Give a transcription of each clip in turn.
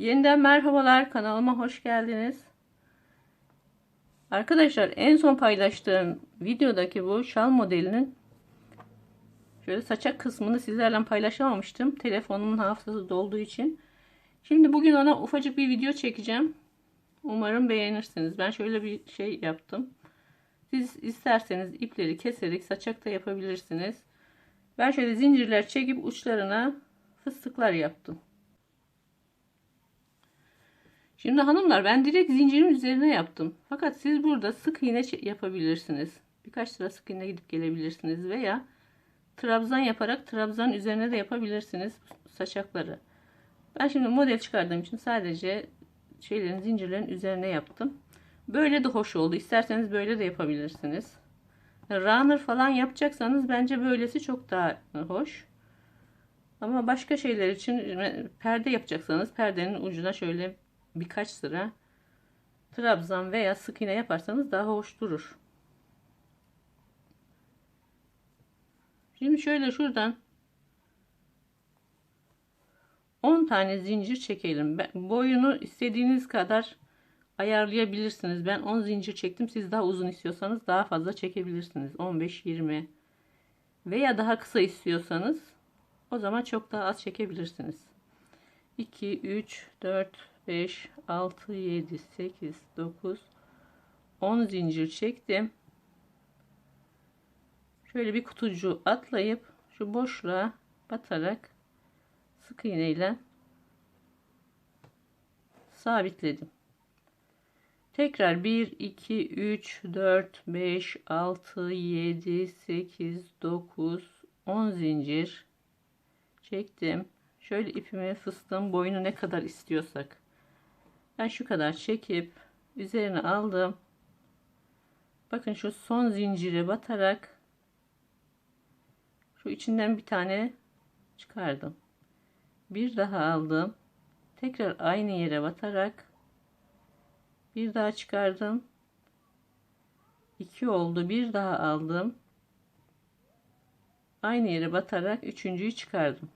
Yeniden merhabalar kanalıma hoş geldiniz. Arkadaşlar en son paylaştığım videodaki bu şal modelinin şöyle saçak kısmını sizlerle paylaşamamıştım. Telefonumun hafızası dolduğu için. Şimdi bugün ona ufacık bir video çekeceğim. Umarım beğenirsiniz. Ben şöyle bir şey yaptım. Siz isterseniz ipleri keserek saçak da yapabilirsiniz. Ben şöyle zincirler çekip uçlarına fıstıklar yaptım. Şimdi hanımlar ben direkt zincirin üzerine yaptım. Fakat siz burada sık iğne yapabilirsiniz. Birkaç sıra sık iğne gidip gelebilirsiniz veya trabzan yaparak trabzan üzerine de yapabilirsiniz saçakları. Ben şimdi model çıkardığım için sadece şeylerin zincirlerin üzerine yaptım. Böyle de hoş oldu. İsterseniz böyle de yapabilirsiniz. Runner falan yapacaksanız bence böylesi çok daha hoş. Ama başka şeyler için perde yapacaksanız perdenin ucuna şöyle birkaç sıra trabzan veya sık iğne yaparsanız daha hoş durur. Şimdi şöyle şuradan 10 tane zincir çekelim. Boyunu istediğiniz kadar ayarlayabilirsiniz. Ben 10 zincir çektim. Siz daha uzun istiyorsanız daha fazla çekebilirsiniz. 15 20 veya daha kısa istiyorsanız o zaman çok daha az çekebilirsiniz. 2 3 4 5 6 7 8 9 10 zincir çektim. Şöyle bir kutucu atlayıp şu boşluğa batarak sık iğne ile sabitledim. Tekrar 1 2 3 4 5 6 7 8 9 10 zincir çektim. Şöyle ipimi fıstığın boyunu ne kadar istiyorsak ben şu kadar çekip üzerine aldım. Bakın şu son zincire batarak şu içinden bir tane çıkardım. Bir daha aldım. Tekrar aynı yere batarak bir daha çıkardım. 2 oldu. Bir daha aldım. Aynı yere batarak üçüncüyü çıkardım.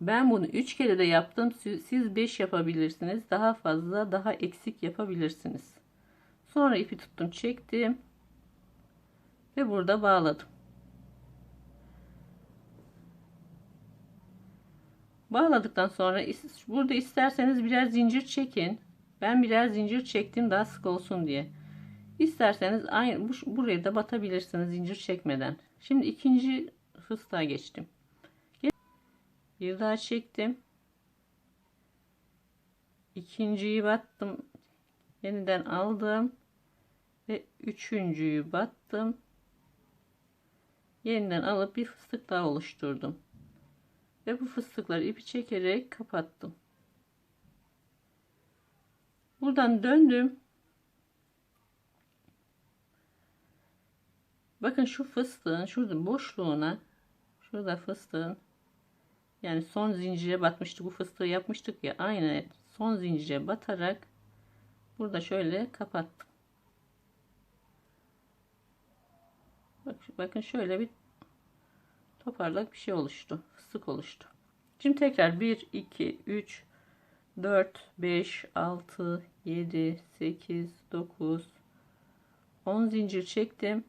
Ben bunu 3 kere de yaptım. Siz 5 yapabilirsiniz. Daha fazla, daha eksik yapabilirsiniz. Sonra ipi tuttum, çektim ve burada bağladım. Bağladıktan sonra burada isterseniz birer zincir çekin. Ben birer zincir çektim daha sık olsun diye. İsterseniz aynı bu, buraya da batabilirsiniz zincir çekmeden. Şimdi ikinci fıstığa geçtim. Bir daha çektim. İkinciyi battım. Yeniden aldım. Ve üçüncüyü battım. Yeniden alıp bir fıstık daha oluşturdum. Ve bu fıstıkları ipi çekerek kapattım. Buradan döndüm. Bakın şu fıstığın şurada boşluğuna şurada fıstığın yani son zincire batmıştık bu fıstığı yapmıştık ya aynı son zincire batarak burada şöyle kapattım. Bak, bakın şöyle bir toparlak bir şey oluştu. Fıstık oluştu. Şimdi tekrar 1 2 3 4 5 6 7 8 9 10 zincir çektim.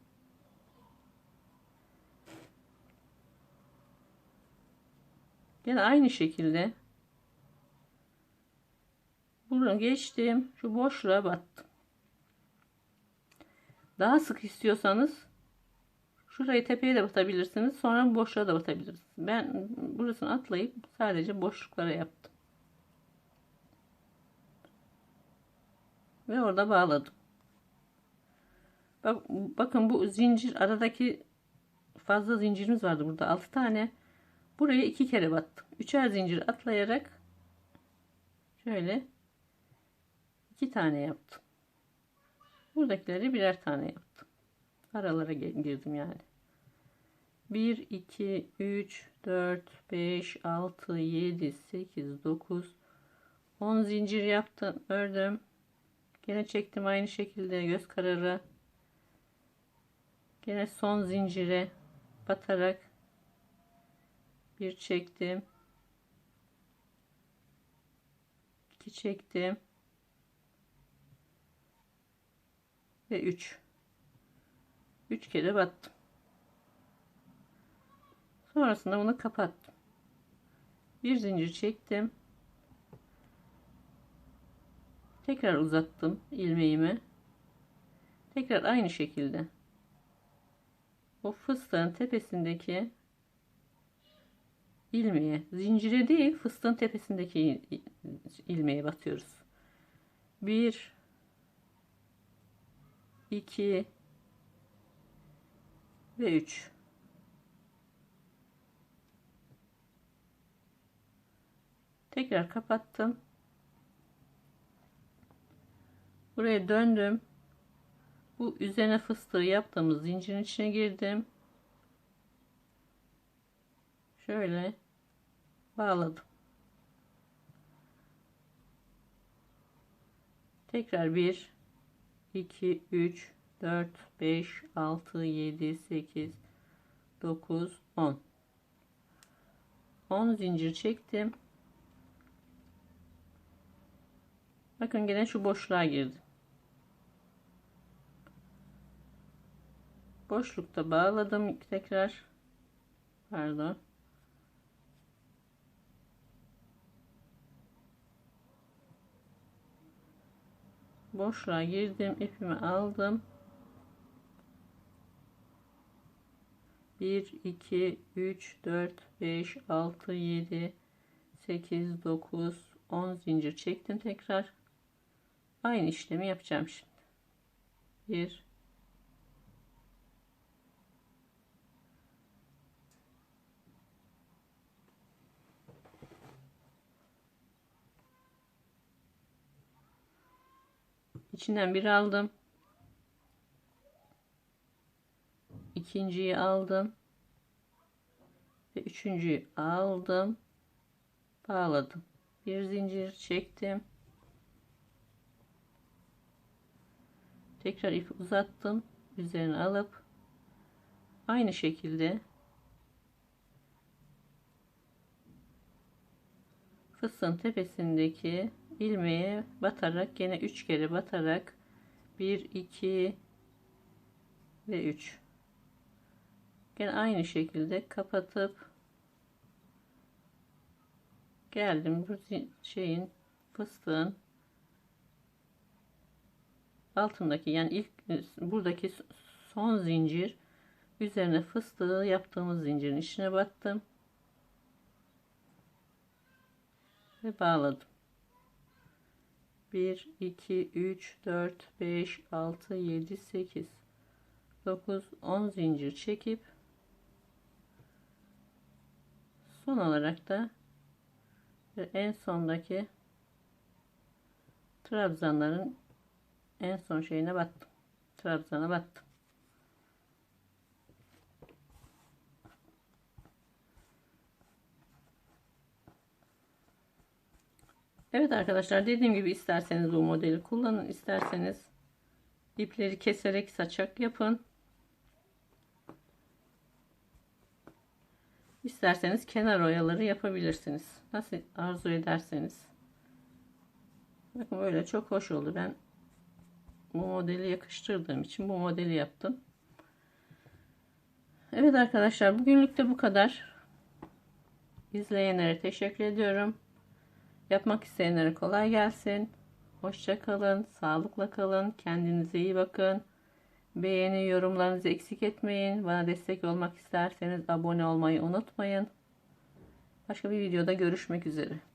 Yine aynı şekilde bunu geçtim. Şu boşluğa battım. Daha sık istiyorsanız şurayı tepeye de batabilirsiniz. Sonra boşluğa da batabilirsiniz. Ben burasını atlayıp sadece boşluklara yaptım. Ve orada bağladım. Bak, bakın bu zincir aradaki fazla zincirimiz vardı burada 6 tane. Buraya iki kere battım. Üçer zincir atlayarak şöyle iki tane yaptım. Buradakileri birer tane yaptım. Aralara girdim yani. 1 2 3 4 5 6 7 8 9 10 zincir yaptım, ördüm. Gene çektim aynı şekilde göz kararı. Gene son zincire batarak bir çektim. 2 çektim. Ve 3 3 kere battım. Sonrasında bunu kapattım. Bir zincir çektim. Tekrar uzattım ilmeğimi. Tekrar aynı şekilde. O fıstığın tepesindeki ilmeğe zincire değil fıstığın tepesindeki ilmeğe batıyoruz. 1 2 ve 3 tekrar kapattım. Buraya döndüm. Bu üzerine fıstığı yaptığımız zincirin içine girdim. Şöyle bağladım tekrar 1 2 3 4 5 6 7 8 9 10 10 zincir çektim. Bakın gene şu boşluğa girdim. Boşlukta bağladım tekrar. Pardon boşluğa girdim ipimi aldım. 1 2 3 4 5 6 7 8 9 10 zincir çektim tekrar. Aynı işlemi yapacağım şimdi. 1 içinden bir aldım. İkinciyi aldım. Ve üçüncüyü aldım. Bağladım. Bir zincir çektim. Tekrar ip uzattım. Üzerine alıp aynı şekilde fıstığın tepesindeki ilmeğe batarak gene 3 kere batarak 1 2 ve 3 gene aynı şekilde kapatıp geldim bu şeyin fıstığın altındaki yani ilk buradaki son zincir üzerine fıstığı yaptığımız zincirin içine battım ve bağladım 1 2 3 4 5 6 7 8 9 10 zincir çekip son olarak da en sondaki trabzanların en son şeyine battım. Trabzana battım Evet arkadaşlar dediğim gibi isterseniz bu modeli kullanın isterseniz ipleri keserek saçak yapın. İsterseniz kenar oyaları yapabilirsiniz. Nasıl arzu ederseniz. Bakın böyle çok hoş oldu. Ben bu modeli yakıştırdığım için bu modeli yaptım. Evet arkadaşlar bugünlük de bu kadar. İzleyenlere teşekkür ediyorum Yapmak isteyenlere kolay gelsin. Hoşça kalın, sağlıkla kalın, kendinize iyi bakın. Beğeni, yorumlarınızı eksik etmeyin. Bana destek olmak isterseniz abone olmayı unutmayın. Başka bir videoda görüşmek üzere.